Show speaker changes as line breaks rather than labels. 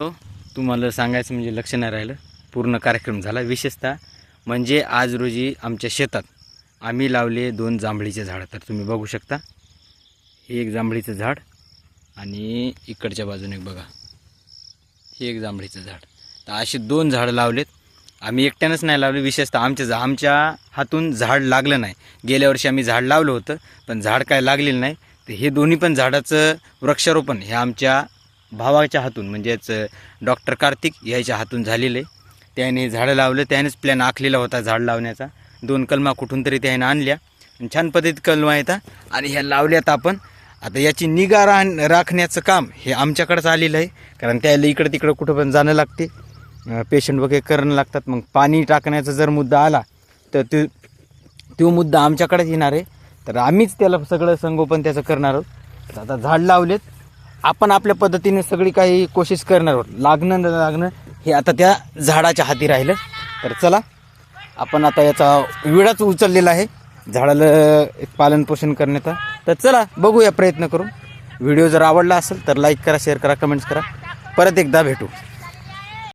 हो, तुम्हाला सांगायचं म्हणजे लक्ष नाही राहिलं. पूर्ण कार्यक्रम झाला. विशेषतः म्हणजे आज रोजी आमच्या शेतात आम्ही लावले दोन जांभळीचे झाडं. तर तुम्ही बघू शकता. हे एक जांभळीचं झाड आणि इकडच्या बाजूने एक बघा. हे एक जांभळीचं झाड. तर असे दोन झाडं लावलेत. आम्ही एकट्यानंच नाही लावले. विशेषतः आमच्या झा आमच्या हातून झाड लागलं नाही. गेल्या वर्षी आम्ही झाड लावलं होतं पण झाड काय लागलेलं नाही. तर हे दोन्ही पण झाडाचं वृक्षारोपण हे आमच्या भावाच्या हातून म्हणजेच डॉक्टर कार्तिक याच्या हातून झालेलं. आहे त्याने झाडं लावलं त्यानेच प्लॅन आखलेला होता झाड लावण्याचा. दोन कलमा कुठून तरी त्याने आणल्या. छान पद्धतीत कलमा येतात आणि ह्या लावल्यात आपण. आता याची निगा राहण राखण्याचं काम हे आमच्याकडंच आलेलं आहे. कारण त्याला इकडं तिकडं कुठं पण जाणं लागते. पेशंट वगैरे करणं लागतात. मग पाणी टाकण्याचा जर मुद्दा आला तर तो तो मुद्दा आमच्याकडेच येणार आहे. तर आम्हीच त्याला सगळं संगोपन त्याचं करणार आहोत. आता झाड लावलेत. आपण आपल्या पद्धतीने सगळी काही कोशिश करणार आहोत. लागणं न लागणं हे आता त्या झाडाच्या हाती राहिलं. तर चला आपण आता याचा विडाच उचललेला आहे. झाडाला पालनपोषण करण्याचा तर चला बघूया प्रयत्न करून. व्हिडिओ जर आवडला असेल तर लाईक करा शेअर करा कमेंट्स करा. परत एकदा भेटू.